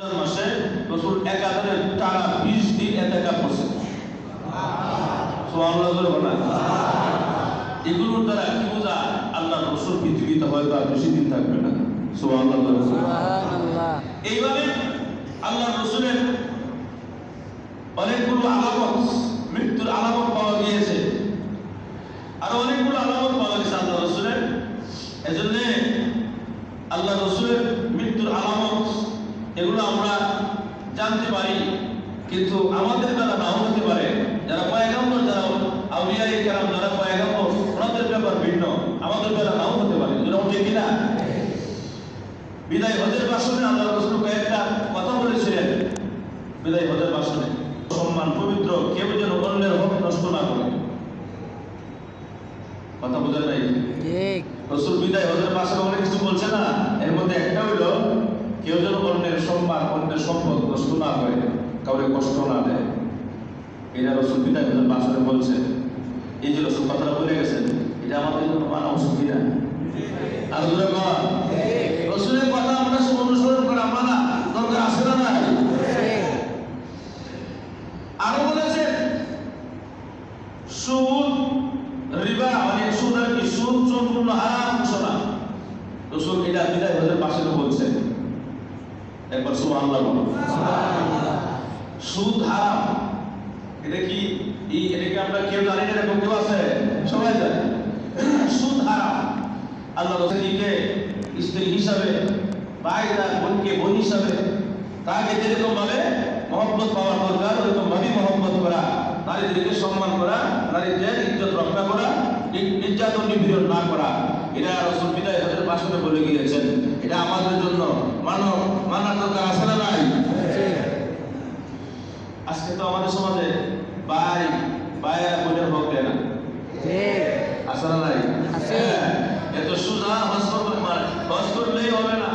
মাসে রসুল একাধারে টানা বিশ দিন এতেকা করছে। সুবহানাল্লাহ এগুলোর দ্বারা কি বোঝা? আল্লাহ রসুল পৃথিবীতে হয়তো আর বেশি দিন থাকবে না। এইভাবে আল্লাহ রসুলের অনেকগুলো আলামত মৃত্যুর আলামত পাওয়া গিয়েছে। আর অনেকগুলো আলামত পাওয়া গেছে আল্লাহ রসুলের। এজন্য আল্লাহ রসুলের মৃত্যুর আলামত এগুলো আমরা জানতে পারি কিন্তু আমাদের বেলা নাও হতে পারে। যারা পয়গাম্বর যারা আউলিয়াই কেরাম যারা পয়গাম্বর ওনাদের ব্যাপার ভিন্ন। আমাদের বেলা নাও হতে পারে। যেরকম ঠিক কিনা? বিদায় হজের ভাষণে আল্লাহ রসুল কয়েকটা কথা বলেছিলেন। বিদায় হজের ভাষণে সম্মান পবিত্র কেউ যেন অন্যের হক নষ্ট না করে। কথা বোঝা নাই ঠিক। রসুল বিদায় হজের ভাষণে অনেক কিছু বলছে না? এর মধ্যে একটা হইল কেউ যেন অন্যের সম্মান, অন্যের সম্পদ নষ্ট না করে কাউকে কষ্ট না দেয়। এটা রসুল বিদায় হজের ভাষণে বলছে, এই যে রসুল কথাটা বলে গেছেন, এটা আমাদের জন্য মানা কিনা? আর রসুলের কথা আমরা অনুসরণ করা দরকার আছে না নাই? আরও বলেছেন সুদ, রিবা মানে সুদ আর কি, সুদ সম্পূর্ণ হারাম ঘোষণা। রসুল এটা বিদায় পাশে বলছেন একবার সুবহানাল্লাহ বলো সুদ হারাম। এটা কি? এই এটাকে আমরা কেউ জানি না এরকম কেউ আছে? সবাই জানে। সুদ হারাম। আল্লাহ রসুলকে স্ত্রী হিসাবে ভাইরা বোনকে বোন হিসাবে তাকে যেরকম ভাবে মহব্বত পাওয়ার দরকার, ওরকম ভাবে মহব্বত করা, নারীদেরকে সম্মান করা, নারীদের ইজ্জত রক্ষা করা নির্যাতন নিপীড়ন না করা। এটা রসুল বিদায় হজের ভাষণে বলে গিয়েছেন। এটা আমাদের জন্য মানব মানার দরকার আছে না নাই? আজকে তো আমাদের সমাজে ভাই ভাইয়েরা বোনের হক দেয় না। আছে। না নাই। হ্যাঁ, এত সুজা হজ পারে হজ করলেই হবে না।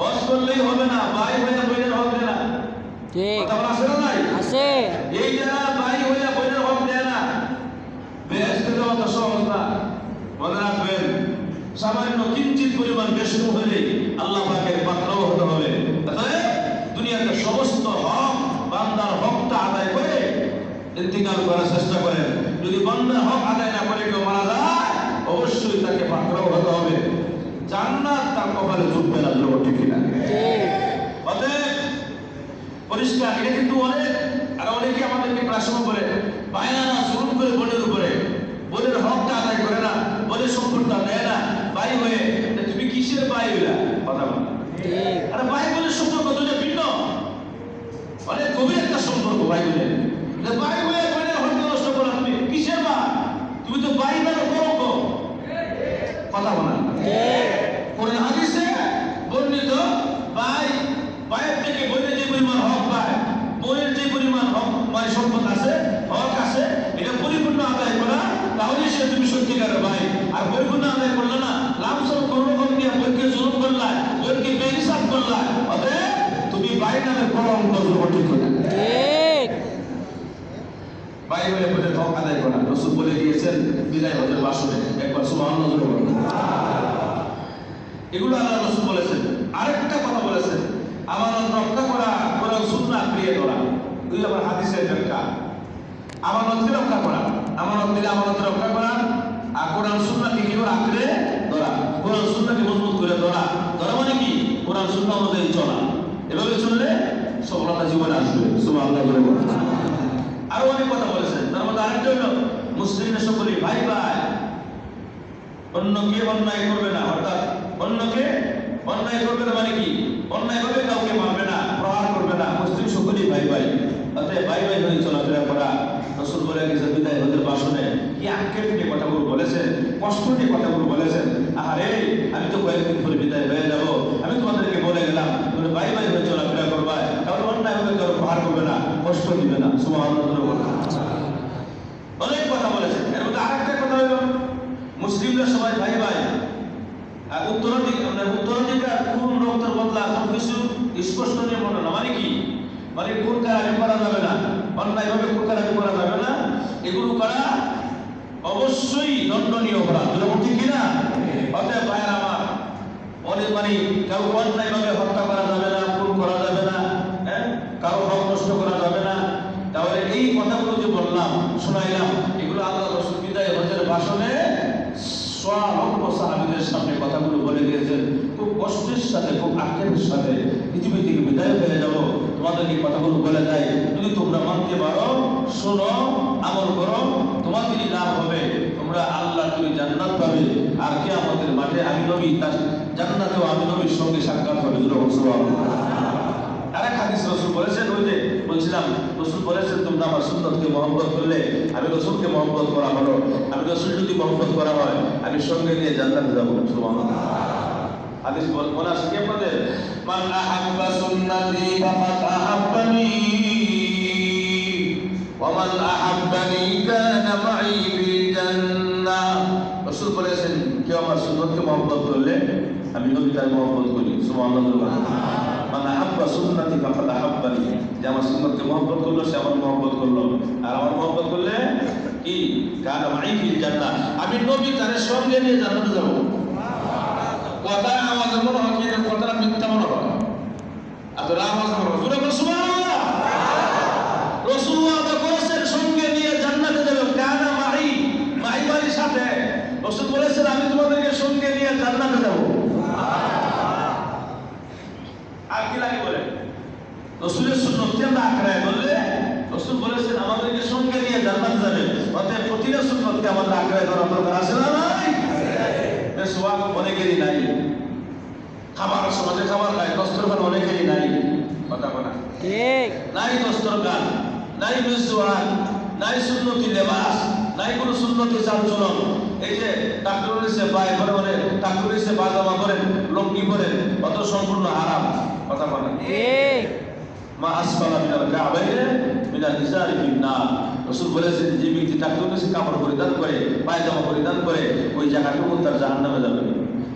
হজ করলেই হবে না ভাই হয়ে বোনের হক দেয় না। কথা বলা আছে না নাই? আছে। এই যারা ভাই হয়ে বোনের হক দেয় না যাওয়া তো সহজ না মনে রাখবেন। সামান্য কিঞ্চিত পরিমাণ বেশি হলে আল্লাহ পাকের পাত্রও হতে হবে। দুনিয়াতে সমস্ত হক বান্দার হকটা আদায় করে ইন্তিকাল করার চেষ্টা করেন। যদি বান্দার হক আদায় না করে কেউ মারা যায়, অবশ্যই তাকে পাত্রও হতে হবে। জান্নাত তার কপালে জুটবে না লোক ঠিক কিনা। ঠিক অতএব পরিষ্কার, এটা কিন্তু অনেক, আর অনেকে আমাদেরকে প্রশ্ন করে, বায়না জুলুম করে বোনের উপরে। বোনের হকটা আদায় করে না, বোনের সম্পদটা দেয় না। ভাই হয়ে তা তুমি কিসের ভাই হইলা? কথা বল। আরে ভাই বোনের সম্পর্ক দুটো ভিন্ন। অনেক গভীর একটা সম্পর্ক ভাই বোনের যে ভাই হয়ে বোনের হকটা নষ্ট করো তুমি কিসের ভাই তুমি তো ভাই মানে কলঙ্ক কথা বলা ঠিক কোরআন হাদিসে বর্ণিত ভাই ভাইয়ের থেকে বোনের যে পরিমাণ হক পায় বোনের যে পরিমাণ হক মানে সম্পদ আছে হক আছে এটা পরিপূর্ণ আদায় করা তাহলে সে তুমি সত্যিকারের ভাই আর পরিপূর্ণ আদায় করলে না লামসম কোনো রকম দিয়ে বইকে জুলুম করলা বইকে বেহিসাব করলা অতএব তুমি ভাই নামে কলঙ্ক ঠিক করে ঠিক ভাই হয়ে বোনের হক আদায় করা রসুল বলে দিয়েছেন বিদায় হজের বাসনে একবার সুবহানাল্লাহ বলুন। এগুলো আল্লাহ রসুল বলেছেন। আরেকটা কথা বলেছেন। আমানত রক্ষা করা কোরআন, সুন্নাহ প্রিয় করা দুই আবার হাদিসের ব্যাখ্যা। আমানতকে রক্ষা করা? আমানত দিলে আমানত রক্ষা করা আর কোরআন সুন্নাহকে কি করে আঁকড়ে ধরা। কোরআন সুন্নাহকে মজবুত করে ধরা। ধরা মানে কি? কোরআন, সুন্নাহ অনুযায়ী চলা। এভাবে চললে সফলতা জীবনে আসবে। সুবহানাল্লাহ বলে বলুন। আরও অনেক কথা বলেছেন। তার মধ্যে আরেকটা হলো মুসলিমের সকলে ভাই ভাই, অন্যকে অন্যায় করবে না, অর্থাৎ অন্যকে অন্যায় করবে না মানে কি? অন্যায় ভাবে কাউকে মারবে না, প্রহার করবে না, মুসলিম সকলেই ভাই ভাই। অতএব ভাই ভাই হয়ে চলাফেরা করা, রসুল বলে গেছে, বিদায় হজের বাসনে। কি আক্ষেপ নিয়ে কথাগুলো বলেছেন? কষ্ট নিয়ে কথাগুলো বলেছেন? আরে আমি তো কয়েকদিন পরে বিদায় হয়ে যাব। আমি তোমাদেরকে বলে গেলাম, তুমি ভাই ভাই হয়ে চলাফেরা করবা কারণ অন্যায় ভাবে কারও প্রহার করবে না, কষ্ট দিবে না। সুবহানাল্লাহ অনেক কথা বলেছেন এর মধ্যে আরেকটা কথা হলো মুসলিমরা সবাই ভাই ভাই। আর উত্তরাধিকার মানে উত্তরাধিকার কোন রক্তের বদলা সব কিছু স্পষ্ট নিয়ে মনে না। মানে কি? মানে কোন কারামি করা যাবে না? অন্যায়ভাবে কোন কারামি করা যাবে না? এগুলো করা অবশ্যই দণ্ডনীয় অপরাধ। যেরকম ঠিক কিনা অতএব ভাইয়ের আমার, অনেক মানে কেউ অন্যায়ভাবে হত্যা করা যাবে না, খুন করা যাবে না হ্যাঁ? কারও হক নষ্ট করা যাবে না। তাহলে এই কথাগুলো যে বললাম, শোনাইলাম, এগুলো আল্লাহ রসুল বিদায় হজের ভাষণে স্বলক্ষ সাহাবিদের সামনে কথাগুলো বলে দিয়েছেন। খুব কষ্টের সাথে, খুব আক্ষেপের সাথে পৃথিবী থেকে বিদায় হয়ে যাব। তোমাদেরকে কথাগুলো বলে দেয়। যদি তোমরা মানতে পারো, শোনো, আমল করো, তোমাদেরই লাভ হবে। তোমরা আল্লাহ তুমি জান্নাত পাবে। আর কে আমাদের মাঠে আমি নবী, তার জান্নাতেও আমি নবীর সঙ্গে সাক্ষাৎ হবে। দুরকম স্বভাব আরেক হাদিস রসুল বলেছেন, ওই যে বলছিলাম, রসুল বলেছেন, তোমরা আমার সুন্নতকে মহব্বত করলে আমি রসুলকে মহব্বত করা হলো আমি রসুল যদি মহব্বত করা হয়, আমি সঙ্গে নিয়ে জান্নাতে যাব। সুবহানাল্লাহ। হাদিস বল কি আপনাদের? মান আহাব্বা সুন্নতি ফাকাদ আহাব্বানি, ওয়া মান আহাব্বানি কানা মাই ফিল জান্নাহ বলেছেন, কেউ আমার সুন্নতকে মহব্বত করলে আমি নবী তার মহব্বত করি। সুবহানাল্লাহ। মান আহাব্বা সুন্নতি ফাকাদ আহাব্বানি। যে আমার সুন্নাতকে মহব্বত করল, সে আমার মহব্বত করল। আর আমার মহব্বত করলে কি? কার মাই ফিল জান্নাত আমি নবী তার সঙ্গে নিয়ে জান্নাতে যাব। কথা আওয়াজ মনে হয় কি কথাটা মিথ্যা মনে হয়। আপনারা আওয়াজ মনে হয়। সুবহানাল্লাহ! রাসূলুল্লাহ তো করেছেন সঙ্গে নিয়ে জান্নাতে যাবে কানা মাই মাই মানে সাথে রাসূল বলেছেন আমি তোমাদেরকে সঙ্গে নিয়ে জান্নাতে যাব আর কি লাগে বলে রসুলের সুন্নতকে আমরা আঁকড়ায় বললে রসুল বলেছেন আমাদেরকে সঙ্গে নিয়ে জান্নাতে যাবে অতএব প্রতিটা সুন্নতকে আমাদের আঁকড়ায় ধরা দরকার আছে না নাই সোয়াগ অনেকেরই নাই খাবার সমাজে খাবার নাই দস্তরখান অনেকেরই নাই কথা বলা ঠিক নাই দস্তরখান নাই মিসওয়াক নাই সুন্নতি লেবাস নাই কোনো সুন্নতি চালচলন এই যে ডাক্তার নিচে পায় পরে বলে ডাক্তার নিচে পাজামা করেন লঙ্গি পরেন অত সম্পূর্ণ হারাম কথা বলা ঠিক মা আসফালা মিনাল কাবাইনে মিনাল ইজারি ফিন্নার রাসূল বলেছেন যে ব্যক্তি নিচে কাপড় পরিধান করে পায়জামা পরিধান করে ওই জায়গাটুকু তার জাহান নামে যাবে।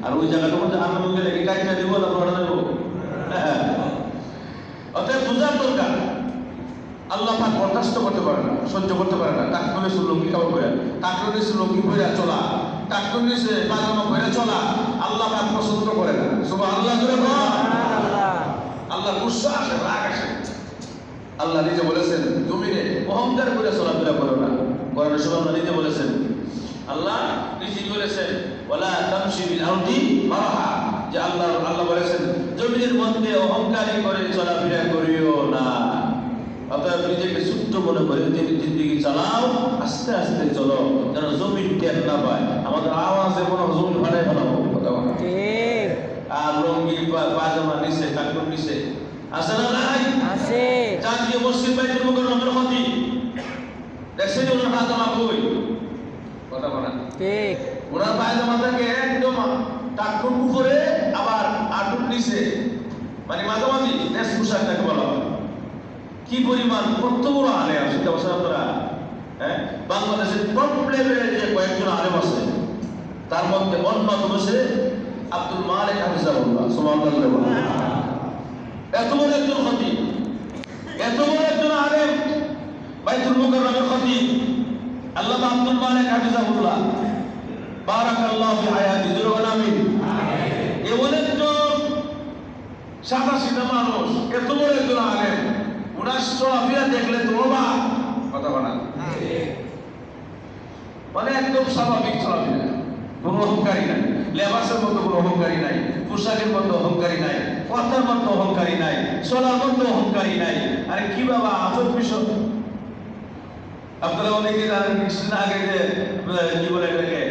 আর ওই জায়গাটুকু জাহান্নামে গেলে কি কাজটা দিব না পড়া দেব হ্যাঁ। অতএব বোঝার দরকার আল্লাহ পাক বরদাস্ত করতে পারে না সহ্য করতে পারে না। টাকুর নিচে লুঙ্গি কাপড় পরে টাকুর নিচে লুঙ্গি পরে চলা টাকুর নিচে পায়জামা পরে চলা আল্লাহ পাক পছন্দ করে না। সুবহানাল্লাহ আল্লাহ আল্লাহ গুসা আসে রাগ আসে। আল্লাহ নিজে বলেছেন জমিনে অহংকার করে চলাফেরা করো না। কোরআন শুভ আল্লাহ নিজে বলেছেন। আল্লাহ নিজে বলেছেন ওলা তামশি বিল আরদি মারহা। যে আল্লাহ আল্লাহ বলেছেন জমিনের মধ্যে অহংকারী করে চলাফেরা করিও না। অতএব নিজেকে ছোট্ট মনে করে যদি জিন্দিগি চালাও আস্তে আস্তে চলো যেন জমিন টের না পায়। আমাদের আওয়াজে মনে হয় জমিন ভাড়ায় ফেলাবো। কথা আর পা- পাজামা নিচে কাকুর নিচে আছে না নাই আছে। জাতীয় মসজিদ বাইতুল মুকাররমের মধ্যে দেখছেন ওনার পাজামা কই? কথা বলা ঠিক। ওনার পায়জামা থাকে একদম টাকুর উপরে আবার আটুর নিচে। মানে মাঝামাঝি। দেশ পোশাক তাকে বলা হয়। কি পরিমাণ কত বড় আলে আছে করছেন আপনারা? হ্যাঁ? বাংলাদেশের টপ লেভেলের যে কয়েকজন আলেম আছে তার মধ্যে অন্যতম সে আব্দুল মালিক হাফিজাহুল্লাহ। সুবহানাল্লাহ। এত বড় একজন খতিব এত বড় একজন আলেম বাইতুল মুকাররমের খতিব। আল্লামা আব্দুল মালিক হাফিজাহুল্লাহ। বারাকাল্লাহু ফি হায়াতি জুরুল আমিন। এমন একজন সাদা সিধা মানুষ এত বড় একজন আলেম। উনার চলাফেরা দেখলে তো কথা বলা মানে একদম স্বাভাবিক চলাফেরা কোনো অহংকারী নাই। লেবাসের মধ্যে কোনো অহংকারী নাই। পোশাকের মধ্যে অহংকারী নাই। কথার মধ্যে অহংকারী নাই চলার মধ্যে অহংকারী নাই। আরে কি বাবা, আজব বিষয়। আপনারা অনেকে জানেন কিছুদিন আগে যে কি বলে এটাকে?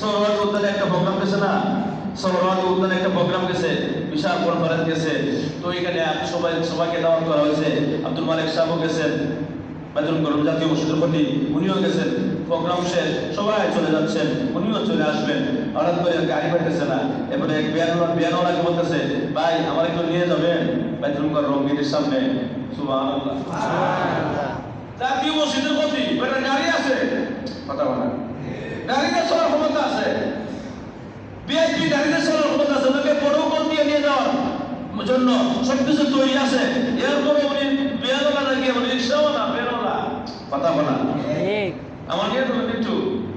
সৌরভাগ উদ্যানে একটা প্রোগ্রাম গেছে না? সৌরভাগ উদ্যানে একটা প্রোগ্রাম গেছে, বিশাল কনফারেন্স গেছে। তো এখানে সবাই, সবাইকে দাওয়াত করা হয়েছে। আব্দুল মালিক সাহেবও গেছেন বাইতুল করম, জাতীয় মসজিদের প্রতি উনিও গেছেন। প্রোগ্রাম শেষ, সবাই চলে যাচ্ছেন, উনিও চলে আসবেন। হঠাৎ করে গাড়ি পাইতেছে না। এবারে এক বিয়ানোলা বিয়ানোলাকে বলতেছে ভাই আমার একটু নিয়ে যাবেন? বাইতুল করম গেটের সামনে। সুবহানাল্লাহ। জাতীয় মসজিদের প্রতি গাড়ি আছে? কথা বলা গাড়িতে চলার ক্ষমতা আছে। বিআইপি গাড়িতে চলার ক্ষমতা আছে। ওনাকে প্রোটোকল দিয়ে নিয়ে যাওয়ার জন্য সব কিছু তৈরি আছে। এরপরে উনি বেয়ানোলা উনি রিক্সাও না কথা বলা আমার নিয়ে তুমি একটু?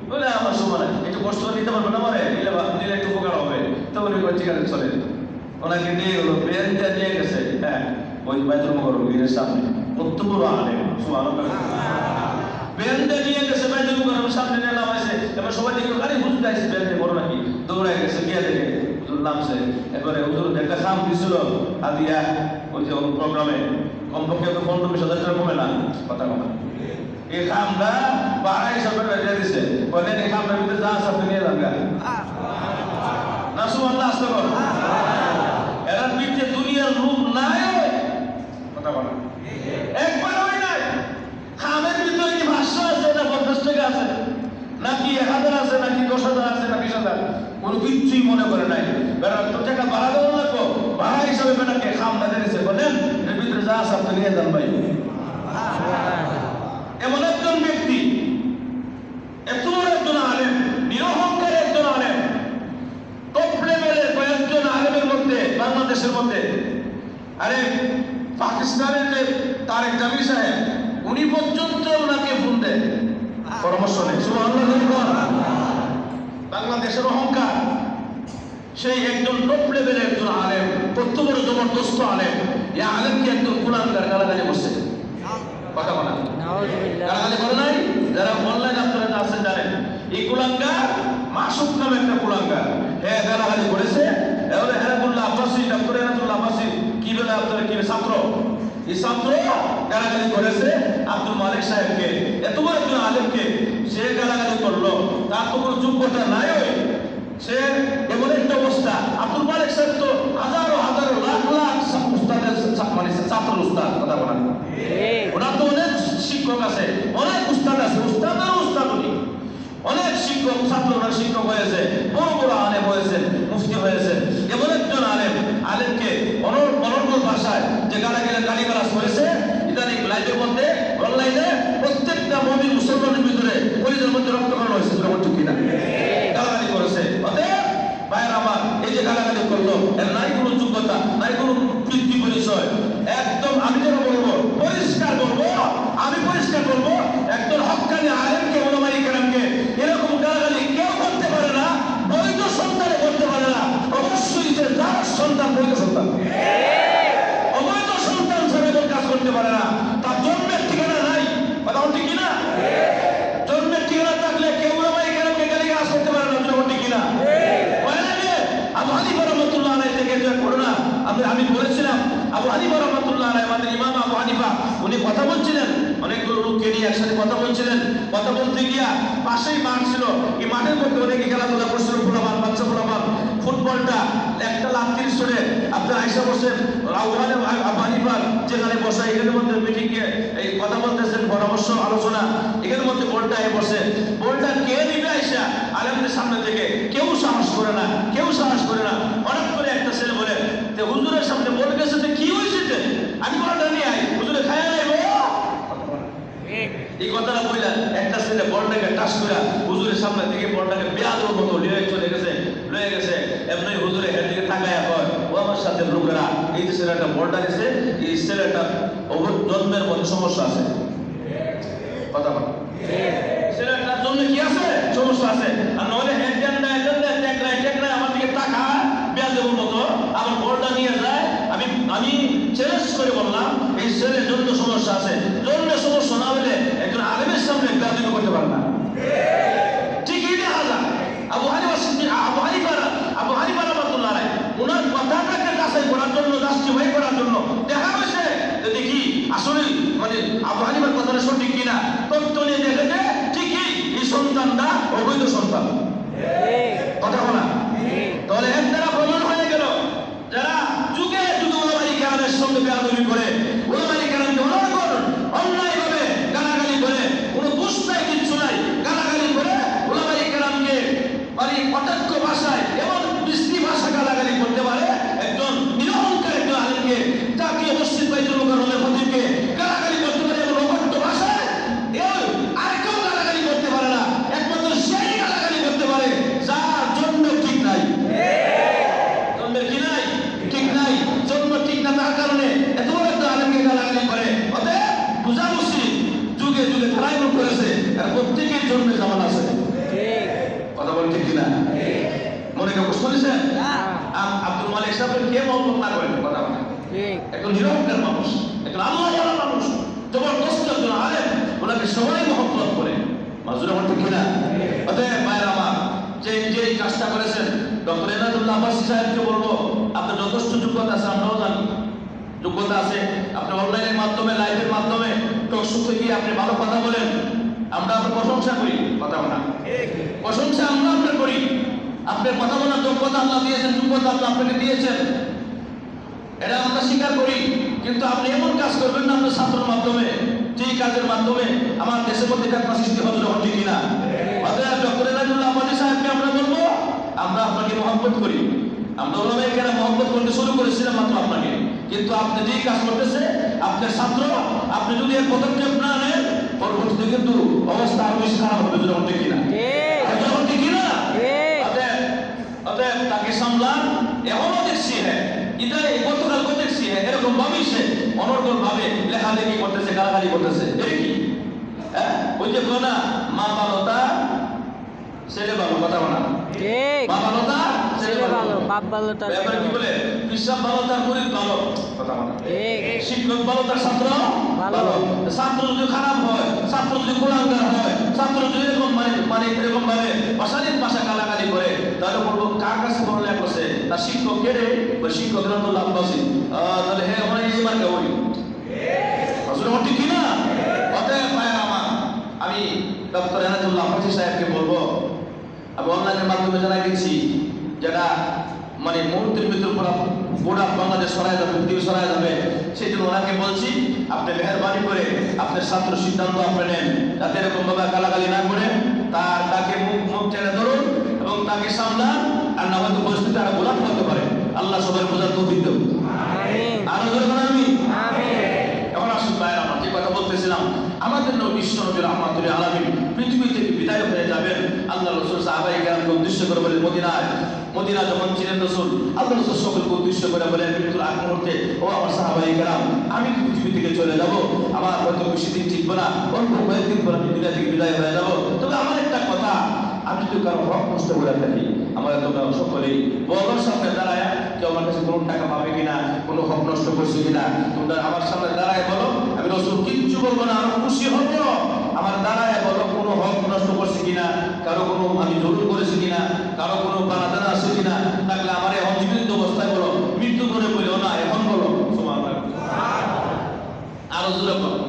বলে আমার সময় নাই। একটু কষ্ট নিতে পারব না মানে নিলে নিলে একটু উপকার হবে। তো উনি বলে, ঠিক চলে। ওনাকে নিয়ে গেলো নিয়ে গেছে। হ্যাঁ ওই বাইতুল সামনে। কত বড় মুকাররম সামনে নিয়ে নামাইছে এবার সবাই নাকি? দৌড়ায় গেছে দেখে নামছে। এবারে একটা কমপক্ষে তো পনেরো বিশ কমে না কথা কথা এই খামটা বাড়াই সবের বেঁধে দিছে। বলেন এই খামটার ভিতরে যা আছে নিয়ে যান। না, সুবহানাল্লাহ, আসতে পারো এরা পিঠে দুনিয়ার রূপ নাই। কথা বলা একবার হয় নাই। খামের ভিতরে কি ভাষ্য আছে? না পঞ্চাশ টাকা আছে? নাকি এক হাজার আছে? নাকি দশ হাজার আছে? না বিশ হাজার? কোনো কিচ্ছুই মনে করে নাই। বেড়া তো টাকা বাড়া দেওয়া লাগবো? ভাড়া হিসাবে বেটাকে খাম না দিয়েছে বলেন ভিতরে যা আছে আপনি নিয়ে যান ভাই। এমন একজন ব্যক্তি এত বড় একজন আলেম, নিরহংকার একজন আলেম টপ কয়েকজন আলেমের মধ্যে, বাংলাদেশের মধ্যে। আরে, পাকিস্তানের যে তারেক জামি সাহেব, উনি পর্যন্ত ওনাকে ফোন দেন পরামর্শ নেই বাংলাদেশের অহংকার। সেই একজন টপ লেভেলের একজন আলেম, কত বড় জবরদস্ত আলেম, এই আলেমকে একজন কুলাঙ্গার গালাগালি বসছে কথা বলা নাই যারা অনলাইন আপনারা আছেন জানেন এই কুলাঙ্গার মাসুক নামে একটা কুলাঙ্গার। হ্যাঁ গালাগালি করেছে এবারে হেরাতুল্লাহ আব্বাসী ডক্টর হেরাতুল্লাহ আব্বাসী কি বলে আপনার কি ছাত্র? এই ছাত্র গালাগালি করেছে আব্দুল মালিক সাহেবকে এত বড় একজন আলেমকে সে গালাগালি করল। তার তো কোনো যোগ্যতা নাই ওই। সে এমন একটা অবস্থা। আব্দুল মালিক সাহেব তো হাজারো হাজারো লাখ লাখ উস্তাদের মানে ছাত্র উস্তাদ কথা বলেন ঠিক ওনার তো অনেক শিক্ষক আছে অনেক উস্তাদ আছে উস্তাদের উস্তাদ উনি অনেক শিক্ষক ছাত্র ওনার শিক্ষক হয়েছে, বড় বড় আলেম হয়েছেন, মুফতি হয়েছেন, এমন একজন আলেম, আলেমকে অনর্গল ভাষায় যে গালা গেলে গালি গালাস করেছে, ইদানিং লাইভের মধ্যে অনলাইনে প্রত্যেকটা মমিন হানিফা রহমতুল্লাহ আমাদের ইমাম আবু হানিফা, উনি কথা বলছিলেন। অনেকগুলো লোককে নিয়ে একসাথে কথা বলছিলেন। কথা বলতে গিয়া পাশেই মাঠ ছিল। এই মাঠের মধ্যে অনেকে খেলাধুলা করছিল ফুলাবান বাচ্চা ফুলাবান ফুটবলটা একটা তিরিশ চলে আপনার আইসা বসেন ওখানে আবু হানিফার যেখানে বসা, এখানের মধ্যে মিটিং এই কথা বলতেছেন, পরামর্শ, আলোচনা। এখানের মধ্যে বলটা এ বসে। বলটা কে নিবে আইসা? আলেমদের সামনে থেকে কেউ সাহস করে না, কেউ সাহস করে না হঠাৎ করে একটা ছেলে বলে যে হুজুরের সামনে বল গেছে যে কি হয়েছে? আমি বলটা নিয়ে আই। হুজুরে খায় নাই এই কথাটা বললা একটা ছেলে বলটাকে টাস করে হুজুরের সামনে থেকে বলটাকে বেয়াদর মতো লিয়ে চলে গেছে লয়ে গেছে। এমনি হুজুরে হের দিকে তাকায় কয়, ও আমার সাথে লোকেরা, এই যে ছেলেটা বলটা দিছে এই ছেলেটা জন্মের মধ্যে সমস্যা আছে। কথা বল। আপনার কথা বলার যোগ্যতা আল্লাহ দিয়েছেন, যোগ্যতা আল্লাহ আপনাকে দিয়েছেন। এটা আমরা স্বীকার করি, কিন্তু আপনি এমন কাজ করবেন না আপনার ছাত্রের মাধ্যমে, যেই কাজের মাধ্যমে আমার দেশের মধ্যে একটা সৃষ্টি হবে যখন ঠিক না অতএব ডক্টর সাহেবকে আমরা বলব, আমরা আপনাকে মহব্বত করি। আমরা ওলামা এখানে মহব্বত করতে শুরু করেছিলাম মাত্র আপনাকে। কিন্তু আপনি যেই কাজ করতেছে, আপনার ছাত্র, আপনি যদি এক পদক্ষেপ না নেন, পরবর্তীতে কিন্তু অবস্থা আরও বেশি খারাপ হবে যখন ঠিক কিনা ঠিক যখন ঠিক কিনা ঠিক অতএব অতএব তাকে সামলান। এখনও দেখছি হ্যাঁ ইদারে গতকালকে দেখছি হ্যাঁ এরকম ভাবেই সে অনর্গল ভাবে লেখালেখি করতেছে, গালাগালি করতেছে। এটা কি? হ্যাঁ ওই যে কোনা মা ভালোতা ছেলে ভালো কথা বলা। ঠিক। মা ভালোতা ছেলে ভালো। বাপ ভালো তার এবারে কি বলে? বিশ্বাস ভালো তার মুরিদ ভালো। কথা বলা। ঠিক। শিক্ষক ভালো তার ছাত্র ভালো। ভালো। ছাত্র যদি খারাপ হয় ছাত্র যদি কুলাঙ্গার হয় ছাত্র যদি এরকম মানে মানে এরকম ভাবে অশালীন ভাষা গালাগালি করে তাহলে বলব কার কাছে পড়ালেখা করছে তার শিক্ষক কে রে? ওই শিক্ষক রহমতুল্লাহ আব্বাসী। তাহলে হ্যাঁ আমরা এই মার্কে বলি? আসলে ঠিক না? অতএব আমার আমি ডক্টর এনাদুল্লাহ আব্বাসী সাহেবকে বলব আমি অনলাইনের মাধ্যমে জানাই দিচ্ছি যেটা মানে মুহূর্তের ভিতর পুরো গোটা বাংলাদেশ সরাই যাবে পৃথিবী সরাই যাবে সেই জন্য ওনাকে বলছি আপনি মেহরবানি করে আপনার ছাত্র সিদ্ধান্ত আপনি নেন যাতে এরকম ভাবে গালাগালি না করে তার তাকে মুখ মুখ টেনে ধরুন এবং তাকে সামলান আর না হয়তো পরিস্থিতি আরও গোলাপ হতে পারে। আল্লাহ সবাই বোঝার তৌফিক দেব আরও জোরে বলেন আমি? এখন আসুন ভাইয়ের আমার যে কথা বলতেছিলাম আমাদের নবী বিশ্ব নবী রহমাতুল্লাহ আলামিন পৃথিবী থেকে বিদায় হয়ে যাবেন আল্লাহ রসুল সাহাবাই কেরামকে উদ্দেশ্য করে বলেন মদিনায় মদিনা যখন ছিলেন রসুল, আল্লাহ রসুল সকলকে উদ্দেশ্য করে বলেন, মৃত্যুর আগ ও আমার সাহাবাই কেরাম আমি কি পৃথিবী থেকে চলে যাব? আমার হয়তো বেশি দিন টিকবো না, অল্প কয়েকদিন আমি যাব। তবে আমার একটা কথা, আমি যদি নষ্ট করে থাকি, আমরা তোমরা সকলেই বড়র সামনে দাঁড়ায়, কেউ আমার টাকা পাবে কিনা, কোনো হক নষ্ট করছে কিনা, তোমরা আমার সামনে দাঁড়ায় বলো, আমি রসুল কিচ্ছু বলব না, আরও খুশি হব। আমার দাঁড়ায় বলো কোনো হক নষ্ট করছে কিনা, কারও কোনো আমি জরুর করেছি কিনা, কারও কোনো বানাদানা আছে কিনা, তাহলে আমার এখন জীবিত অবস্থায় বলো, মৃত্যু করে বলো না, এখন বলো সমান আরও জোরে বলো।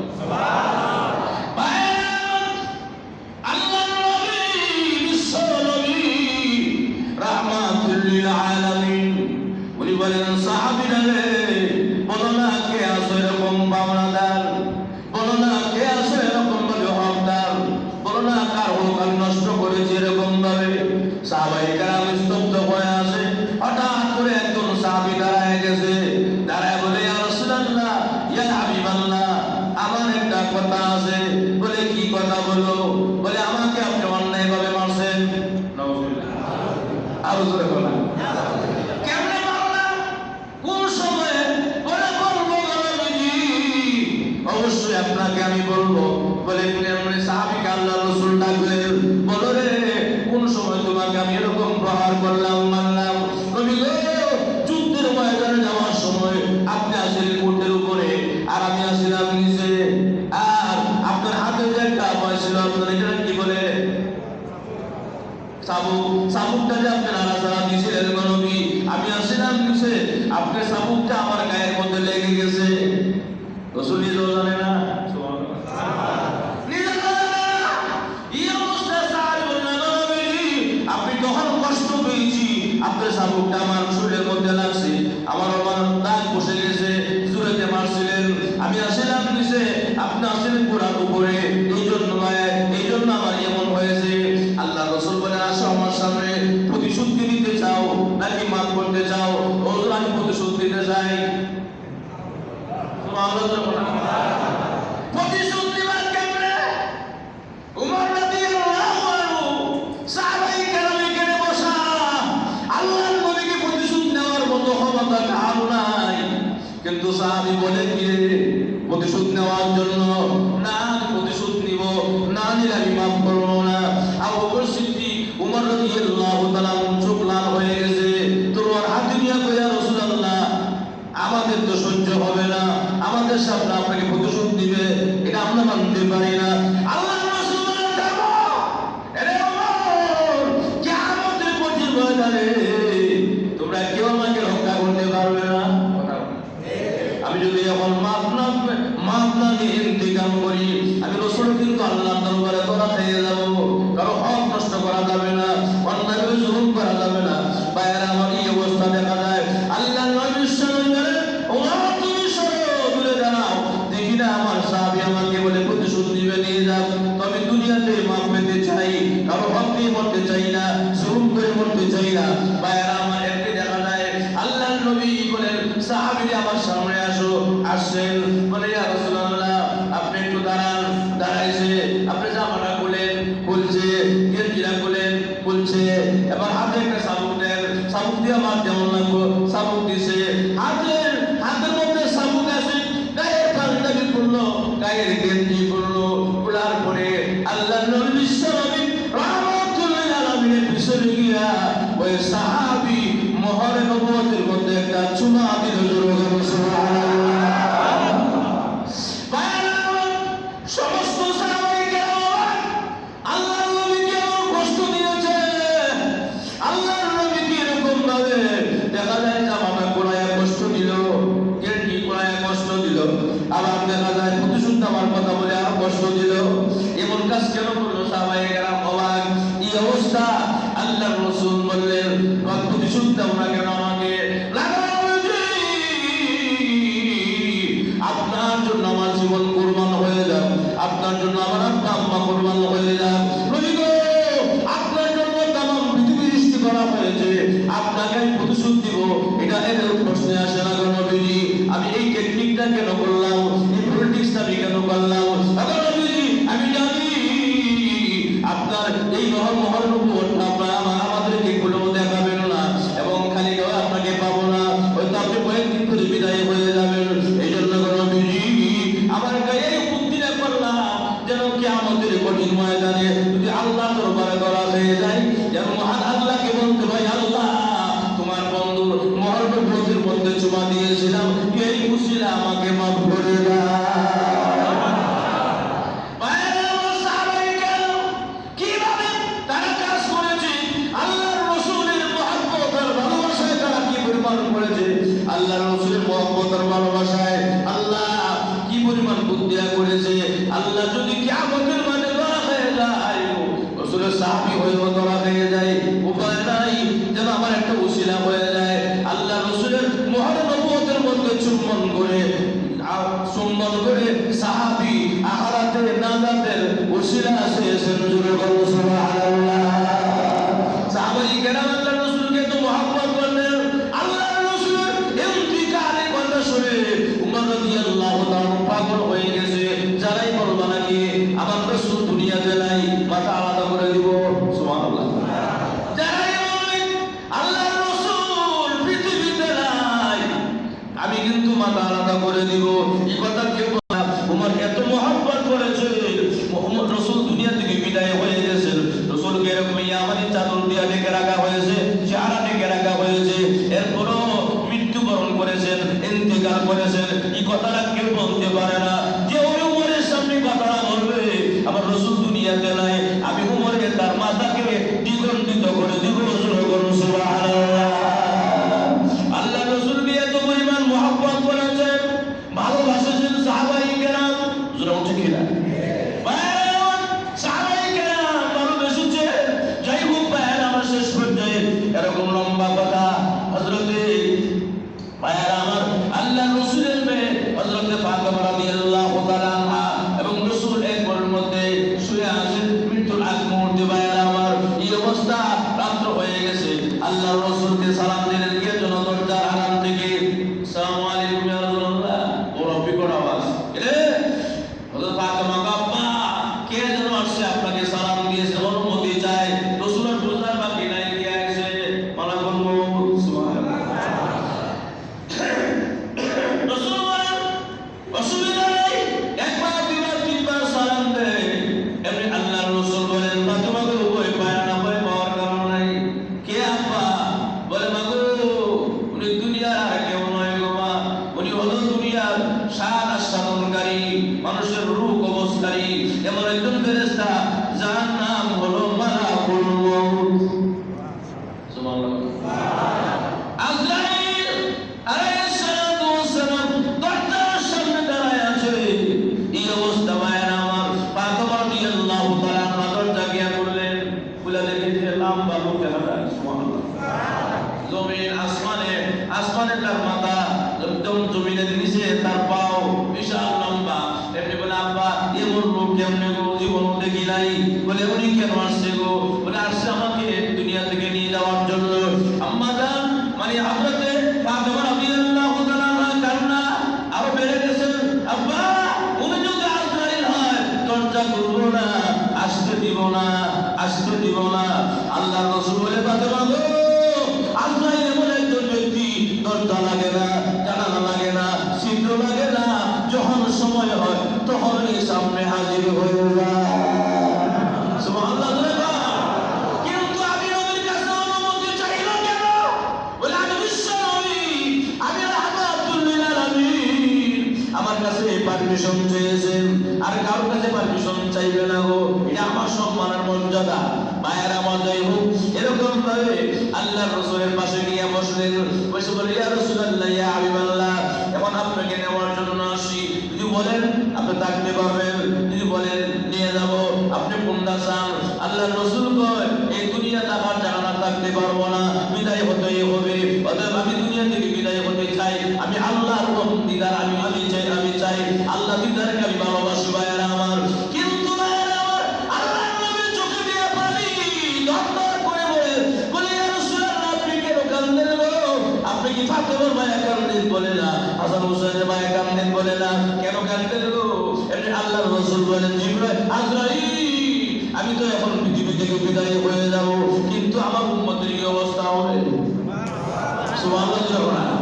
গায়ের মধ্যে লেগে গেছে। রসুল নিজেও জানে না। উমর রাদিয়াল্লাহু করে দিব এই কথা কেউ আল্লাহ রসুলকে সালাম দিলেন কে পারমিশন চেয়েছেন। আর কারও কাছে পারমিশন চাইবে না গো। এটা আমার সম্মানের মর্যাদা। মায়ের আমার যাই হোক, এরকম ভাবে আল্লাহ রসুলের পাশে গিয়ে বসলেন। বসে বলে, ইয়া ইয়া এখন আপনাকে নেওয়ার জন্য আসি। যদি বলেন, আপনি থাকতে পারবেন যদি বলেন, নিয়ে যাব। আপনি কোনটা চান আল্লাহ রসুল থেকে বিদায় হয়ে যাব। কিন্তু আমার উন্মতের অবস্থা হবে? সুবহানাল্লাহ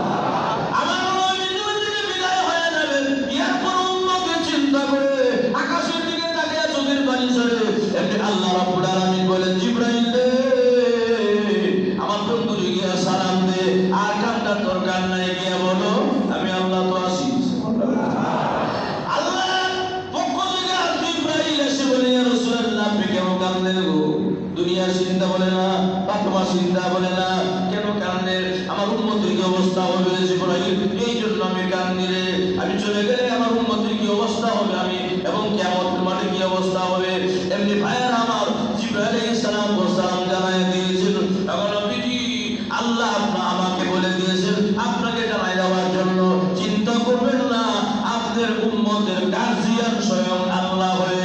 উম্মতের গার্জিয়ান স্বয়ং আল্লাহ হয়ে